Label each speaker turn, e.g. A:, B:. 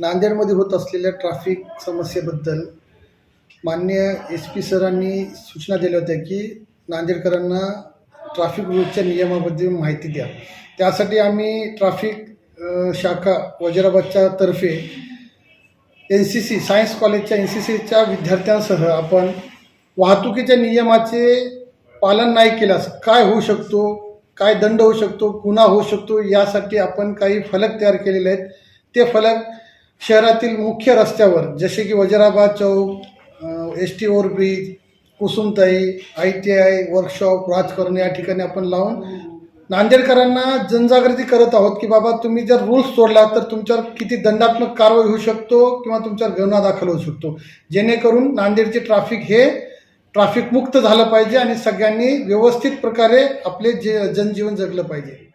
A: नांदेडमध्ये होत असलेल्या ट्रॅफिक समस्येबद्दल मान्य एस पी सरांनी सूचना दिल्या होत्या की नांदेडकरांना ट्रॅफिक रूलच्या नियमाबद्दल माहिती द्या. त्यासाठी आम्ही ट्रॅफिक शाखा वजिराबादच्या तर्फे एन सी सी सायन्स कॉलेजच्या एन सी सीच्या विद्यार्थ्यांसह आपण वाहतुकीच्या नियमाचे पालन नाही केल्यास काय होऊ शकतो? काय दंड होऊ शकतो? गुन्हा होऊ शकतो? यासाठी आपण काही फलक तयार केलेले आहेत. ते फलक शहरातील मुख्य रस्त्यावर जसे की वजिराबाद चौक S T overbridge Kusumtai I T I workshop राजकारण या ठिकाणी आपण लावून नांदेडकरांना जनजागृती करत आहोत की बाबा तुम्ही जर रूल्स तोडला तर तुमच्यावर किती दंडात्मक कारवाई होऊ शकतो किंवा तुमच्यावर गुन्हा दाखल होऊ शकतो. जेणेकरून नांदेडचे ट्रॅफिक हे ट्रॅफिक मुक्त झालं पाहिजे आणि सगळ्यांनी व्यवस्थित प्रकारे आपले जे जनजीवन जगलं पाहिजे.